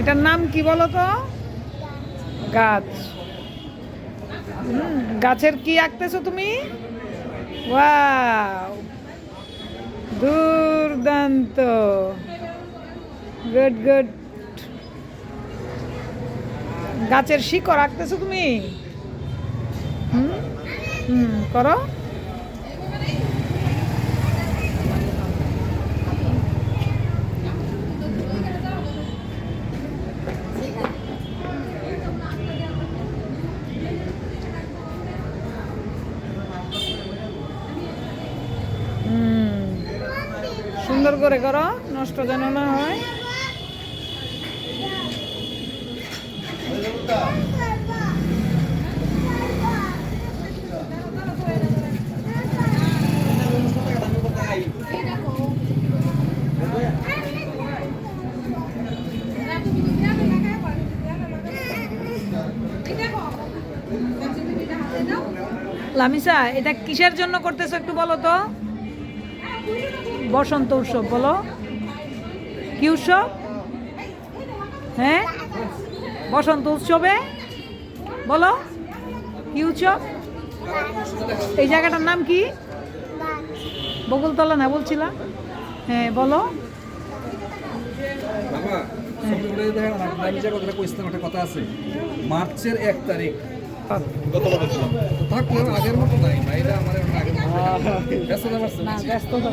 এটার নাম কি বলো তো? গাছ। গাছের কি আঁকতেছো তুমি? দুর্দান্ত। Good good. গাছের শিকড় আঁকতেছো তুমি? হুম হুম, করো। সুন্দর করে করো, নষ্ট যেন না হয়। লামিসা, এটা কিসের জন্য করতেছো একটু বলো তো? বসন্ত উৎসব বলো। কি উৎসব? হ্যাঁ? বসন্ত উৎসবে? বলো। কি উৎসব? এই জায়গাটার নাম কি? বকুলতলা না বলছিলাম হ্যাঁ বলো। কথা আছে। মার্চের এক তারিখ। আগের মতো নাই আমার ব্যস্ততা